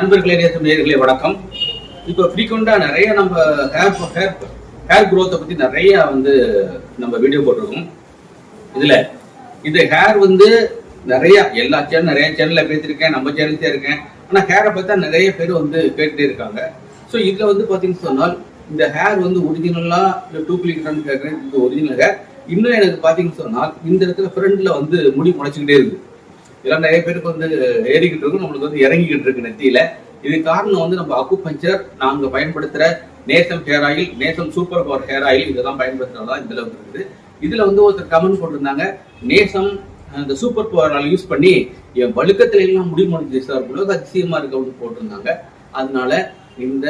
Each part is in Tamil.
நண்பர்களே நேற்று நேர்களே வணக்கம். இப்போ ஃப்ரீக்வெண்ட்டாக நிறைய நம்ம ஹேர் ஹேர் ஹேர் க்ரோத்தை பற்றி நிறைய வந்து நம்ம வீடியோ போட்டிருக்கோம். இதில் இந்த ஹேர் வந்து நிறைய எல்லா சேனல் நிறைய சேனலில் பேசியிருக்கேன் நம்ம சேனல்ஸே இருக்கேன். ஆனால் ஹேரை பார்த்தா நிறைய பேர் வந்து கேட்டுட்டே இருக்காங்க. ஸோ இதில் வந்து பார்த்தீங்கன்னு சொன்னால் இந்த ஹேர் வந்து ஒரிஜினலாக இல்லை டூப்ளிகேட்டான்னு கேட்குறேன் இது ஒரிஜினல் ஹேர் இன்னும் எனக்கு பார்த்தீங்கன்னு சொன்னால் இந்த இடத்துல ஃப்ரண்டில் வந்து முடி முளைச்சிக்கிட்டே இருக்குது. இதெல்லாம் நிறைய பேருக்கு வந்து ஏறிக்கிட்டு இருக்கும் நம்மளுக்கு வந்து இறங்கிக்கிட்டு இருக்கு நெத்தியில. இது காரணம் வந்து நம்ம அக்கு பஞ்சர் நாங்க பயன்படுத்துற Nesam hair oil Nesam super power hair oil இதெல்லாம் பயன்படுத்துறதா இந்த அளவுக்கு இருக்குது. இதுல வந்து ஒருத்தர் கமெண்ட் போட்டிருந்தாங்க நேசம் அந்த சூப்பர் பவர் ஆயில் யூஸ் பண்ணி என் வழுக்கத்துல எல்லாம் முடி முடிஞ்சு சார் உலக அதிசயமா இருக்கு அப்படின்னு போட்டிருந்தாங்க. அதனால இந்த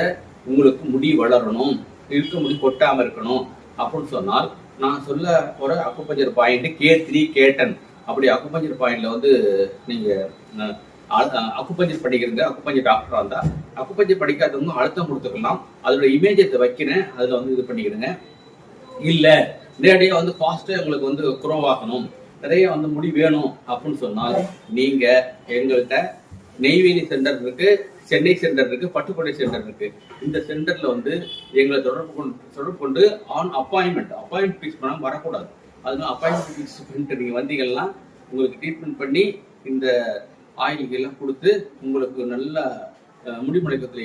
உங்களுக்கு முடி வளரணும் இருக்க முடி கொட்டாம இருக்கணும் அப்படின்னு சொன்னால் நான் சொல்ல போற அக்குப்பஞ்சர் பாயிண்ட் கே த்ரீ கேட்டன் அப்படி அக்குப்பஞ்சர் பாயிண்ட்ல வந்து நீங்க அக்குப்பஞ்சர் படிக்கிறீங்க அக்குப்பஞ்சர் டாக்டரா இருந்தா அக்குப்பஞ்சர் படிக்காதவங்க அழுத்தம் கொடுத்துக்கலாம். அதோட இமேஜத்தை வைக்கிறேன். அதுல வந்து இது பண்ணிக்கிறேங்க இல்ல நேரடியா வந்து ஃபாஸ்டா உங்களுக்கு வந்து குரோவ் ஆகணும் நிறைய வந்து முடி வேணும் அப்படின்னு சொன்னால் நீங்க எங்கள்கிட்ட நெய்வேலி சென்டர் இருக்கு சென்னை சென்டர் இருக்கு பட்டுக்கோட்டை சென்டர் இருக்கு. இந்த சென்டர்ல வந்து எங்களை தொடர்பு கொண்டு தொடர்பு கொண்டு ஆன் அப்பாயின்மெண்ட் அப்பாயின்மெண்ட் ஃபிக்ஸ் பண்ணாமல் வரக்கூடாது. அதனால அப்பாயின்மெண்ட் பண்ணிட்டு நீங்க வந்தீங்கன்னா உங்களுக்கு ட்ரீட்மெண்ட் பண்ணி இந்த ஆயில்கள் கொடுத்து உங்களுக்கு நல்ல அஹ்,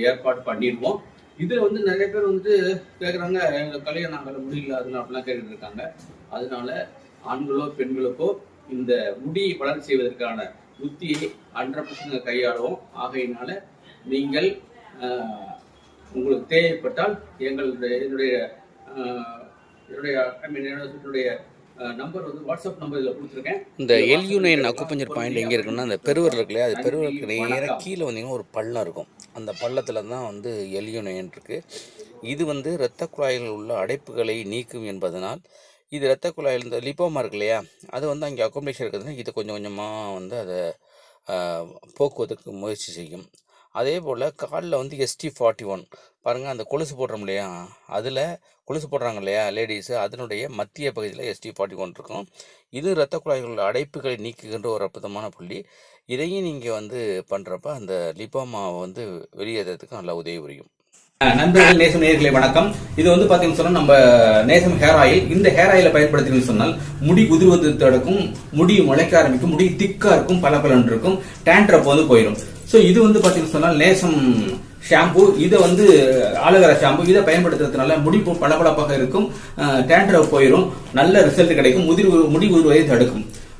ஏற்பாடு பண்ணிடுவோம். இதில் வந்து நிறைய பேர் வந்து கேட்குறாங்க எங்கள் கல்யாணம் நாங்கள் முடியல அதனால அப்படிலாம் கேட்டுட்டு இருக்காங்க. அதனால ஆண்களோ பெண்களுக்கோ இந்த முடி வளர்ச்சி செய்வதற்கான புத்தியை ஹண்ட்ரட் பர்சன்ட் கையாளுவோம். ஆகையினால நீங்கள் உங்களுக்கு தேவைப்பட்டால் எங்களுடைய என்னுடைய என்னுடைய ஐ மீன் என்னுடைய நம்பர் வந்து வாட்ஸ்அப் நம்பர் இதில் கொடுத்துருக்கேன். இந்த எல்யூனைன் அக்குப்பஞ்சர் பாயிண்ட் எங்கே இருக்குன்னா அந்த பெருவர் இருக்கு இல்லையா அது பெருவருக்கு நேராக கீழே வந்தீங்கன்னா ஒரு பள்ளம் இருக்கும். அந்த பள்ளத்தில் தான் வந்து எல்யூனைன் இருக்குது இது வந்து இரத்த குழாயில் உள்ள அடைப்புகளை நீக்கும் என்பதனால் இது இரத்த குழாயில் இந்த லிப்போமா இருக்கு இல்லையா அது வந்து அங்கே அக்கோமடேஷன் இருக்குதுன்னா இது கொஞ்சம் கொஞ்சமாக வந்து அதை போக்குவதற்கு முயற்சி செய்யும். அதே போல் காலில் வந்து எஸ்டி ஃபார்ட்டி ஒன் பாருங்கள் அந்த கொலுசு போடுறோம் இல்லையா? அதில் கொலுசு போடுறாங்க இல்லையா லேடிஸு அதனுடைய மத்திய பகுதியில் எஸ்டி ஃபார்ட்டி ஒன் இருக்கும். இது இரத்த குழாய்கள் அடைப்புகளை நீக்குகின்ற ஒரு அற்புதமான புள்ளி. இதையும் நீங்கள் வந்து பண்ணுறப்ப அந்த லிபோமாவை வந்து வெளியேறதுக்கு நல்லா உதவி புரியும். நண்பர்கள் நேசம் நேர்களை வணக்கம். இது வந்து பாத்தீங்கன்னு சொன்னா நம்ம நேசம் ஹேர் ஆயில் இந்த ஹேர் ஆயில பயன்படுத்தினீங்கன்னு சொன்னால் முடி உதிர்வது தடுக்கும் முடி முளைக்க ஆரம்பிக்கும் முடி திக்கா இருக்கும் பல இருக்கும் டேண்ட்ரப் வந்து போயிடும் சோ இது வந்து பாத்தீங்கன்னு சொன்னால் நேசம் ஷாம்பு இதை வந்து ஆலோவேரா ஷாம்பு இதை பயன்படுத்துறதுனால முடி பளபளப்பாக இருக்கும் டேண்ட்ரப் போயிடும் நல்ல ரிசல்ட் கிடைக்கும் முதிர் முடி உதிர்வதை தடுக்கும்.